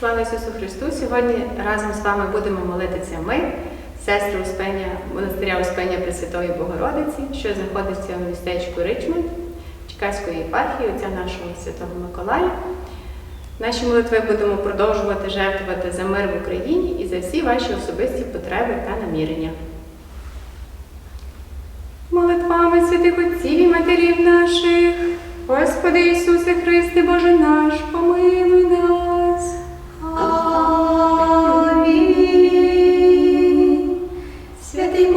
Слава Ісусу Христу! Сьогодні разом з вами будемо молитися ми, сестри Успення, монастиря Успення Пресвятої Богородиці, що знаходиться в містечку Ричмонд, Чекаської єпархії, отця нашого Святого Миколая. Наші молитви будемо продовжувати жертвувати за мир в Україні і за всі ваші особисті потреби та намірення. Молитвами святих отців і матерів наших, Господи Ісусе Христе, Боже наш, помилуй нас.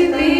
Blessed be.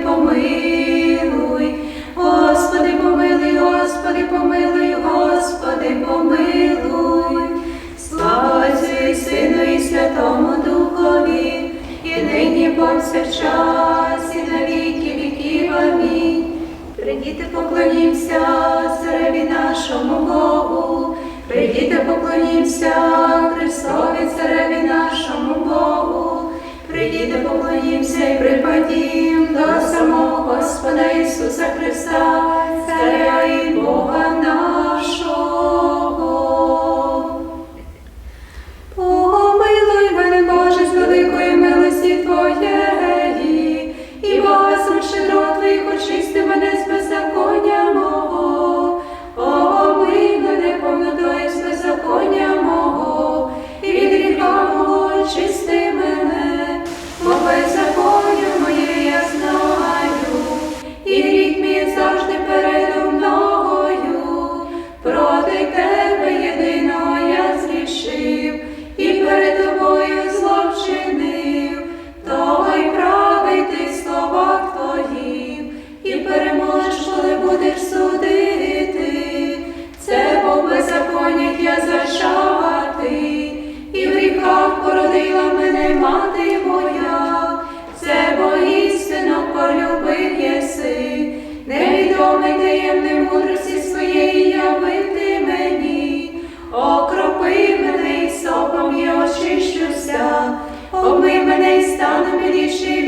Христа нам підійши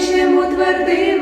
Вічним утвердив.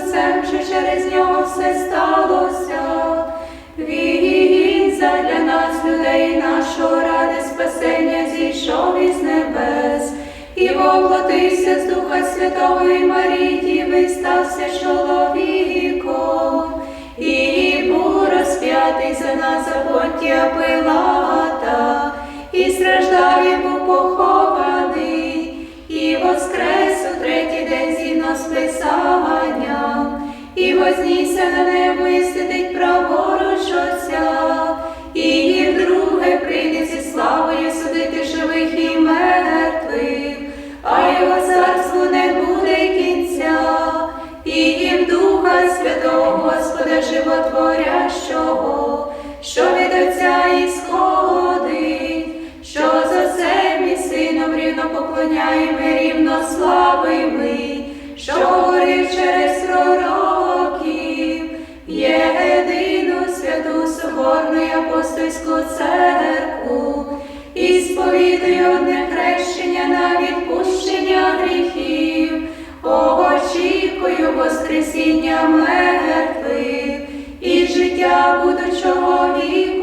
Спасем, що через нього все сталося, Він задля нас, людей, нашого ради, спасення зійшов із небес, і воплотився з Духа Святого, і Марії, і вистався чоловіком, і був розп'ятий за нас, Понтія Пилата, і страждав, і був похований, і воскрес у третій день зі нас списав вознісся на небо і сидить праворуч Отця, і їм друге прийде зі славою судити. Вселенську церкву і сповідуй одне хрещення на відпущення гріхів, очікую Воскресіння мертвих і життя будучого віку.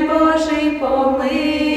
Божий помилуй.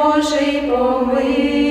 Божий, помилуй